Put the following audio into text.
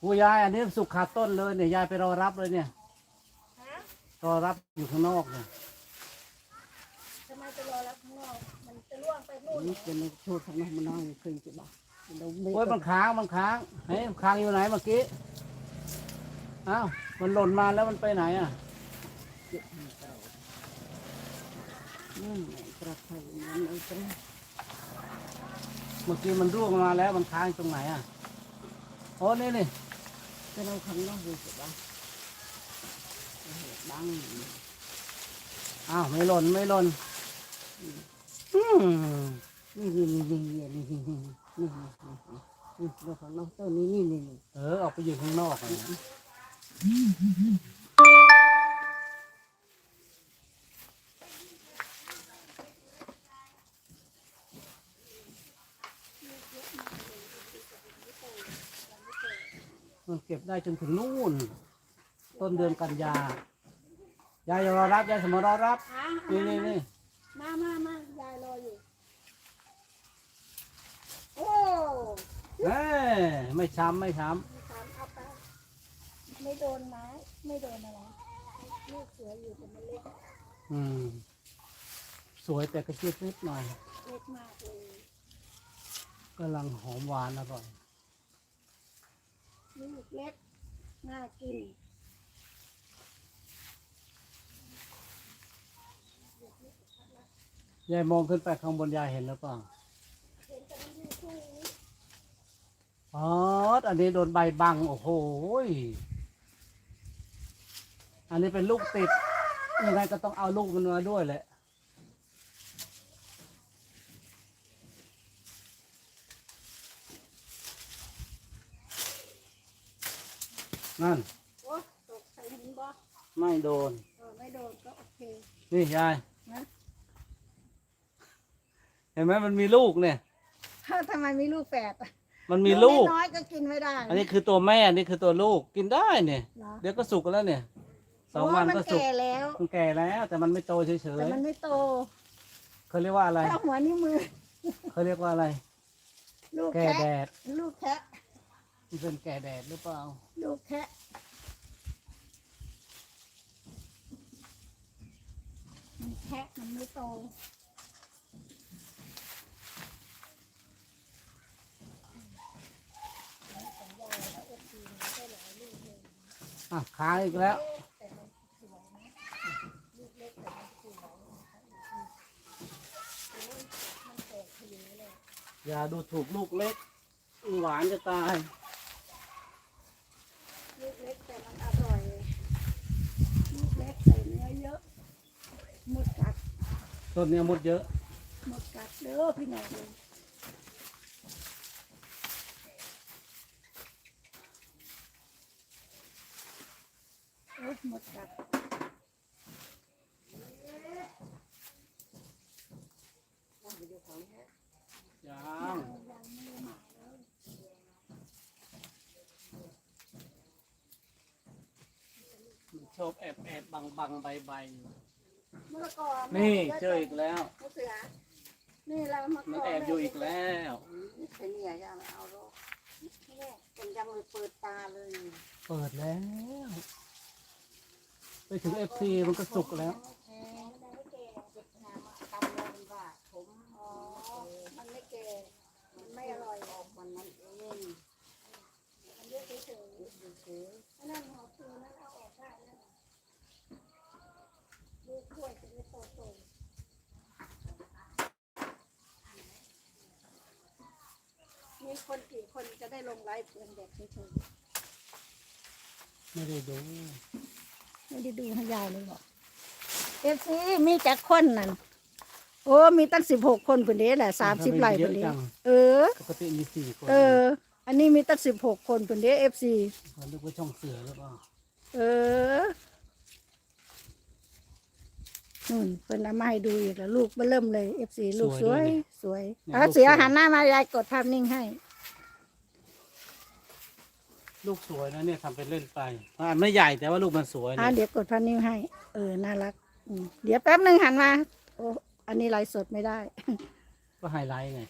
โอ้ยายอันนี้สุกขาดต้นเลยเนี่ยยายไปรอรับเลยเนี่ยฮะรอรับอยู่ข้างนอกเนี่ยทำไมจะรอรับข้างนอก มันจะล่วงไปนู่นนี่เป็นโชว์ของน้องมันน้อยเคยจะบอกเราไม่โอ้ย มันค้างมันค้างเฮ้ยมันค้างอยู่ไหนเมื่อกี้อ้าวมันหล่นมาแล้วมันไปไหนอะอืมกระไทยมันไอ้กระเมื่อกี้มันร่วงมาแล้วมันค้างตรงไหนอะโอ้นี่นี่ ก็เราข้างนอกเลยจะบอกบังอ้าวไม่หล่นไม่หล่นอืมนี่นี่นี่นี่นี่นี่นี่นี่นี่นี่เราของน้องต้นนี้นี่นี่นี่เออออกไปอยู่ข้างนอกอะนะ มันเก็บได้จนถึงนู่น ต้นเดือนกันยายายอย่ารอรับยายสมรอรับอะนี่นี่นี่มามามายายรออยู่ โอ้เอ้ยไม่ช้ำไม่ช้มีสามเอาไป ไม่โดนไม้ ไม่โดนอะไรลูกเสืออยู่แต่มันเล็กำอืมสวยแต่กระเจี๊ยบนิดหน่อยเล็กมากเลยกำลังหอมหวานอร่อย ลูกเล็กน่ากินยายมองขึ้นไปข้างบนยายเห็นหรือเปล่าอ๋อ อันนี้โดนใบบัง โอ้โห อันนี้เป็นลูกติด ยังไงก็ต้องเอาลูกมันมาด้วยแหละ นั่นโอ้ตกใส่หินบ่ไม่โดน เออไม่โดนก็โอเค นี่ยายนะ เห็นไหมมันมีลูกเนี่ยทำไมมีลูกแฝดอะมันมีลูก น้อยๆก็กินไม่ได้อันนี้คือตัวแม่อันนี้คือตัวลูกกินได้เนี่ย เหรอเดี๋ยวก็สุกแล้วเนี่ยสองวันโมัก็สุกแก่แล้ว มันแก่แล้ว แต่มันไม่โตเฉแต่ยมันไม่โตๆเขาเรียกว่าอะไรถ้าหัวนิ้วมือ เขาเรียกว่าอะไร ลูกแก่แคะแดดลูกแคะ มันเป็นแก่แดดหรือเปล่าลูกแคะมันแคะมันไม่โต อะค้างอีกแล้ว อย่าดูถูกลูกเล็ก หวานจะตายลูกเล็กแต่ มันอร่อยลูกเล็กใส่เนื้อเยอะหมดกัดต้นเนี้ยมดเยอะ หมดกัดเด้อพี่น้องเลยโอ้ยหมดกัดยัง ชอบแอบแอบบังบังใบใบมะละกอนี่เจออีกแล้วมะเสือนี่เรามะมันกอแอบอยู่อีกแล้วเป็นเนี่ยยังเอาโรคเป็นยังเลยเปิดตาเลยเปิดแล้ว ไปถึงเอฟซีมันก็สุกแล้วตำเลยว่าผมอ๋อมันไม่แก่มันไม่อร่อยออกวันนั้นเองมันเยอะเฉยๆอันนั่นหอมคือนั่นเอาออกได้แล้วดูกล้วยจะไม่โตโตมี คนกี่คนจะได้ลงไลฟ์เพื่อนเด็กเฉยไม่ได้ดูๆไม่ได้ดูให้ยายเลยบอกเอฟซีมีจักคนนั่นโอ้มีตั้งสิบหกคนคนนี้แหละสามสิบไร่คนนี้เออ ปกติมีสี่คนเออ อันนี้มีตั้งสิบหกคนคนนี้เอฟซีเขาเรียกว่าช่องเสือหรือเปล่าเออนู่นเป็นเอามาให้ดูอีกแล้วลูกมาเริ่มเลยเอฟซีลูกสวย สวยเอาเสือหันหน้ามายายกดภาพนิ่งให้ ลูกสวยนะเนี่ยทำเป็นเล่นไปอ่าไม่ใหญ่แต่ว่าลูกมันสวยอ่าเนี่ยเดี๋ยวกดภาพนิ่งให้ เออ น่ารักอืมเดี๋ยวแป๊บหนึ่งหันมา โอ้ อันนี้ไลฟ์สดไม่ได้ ก็ไฮไลท์ไง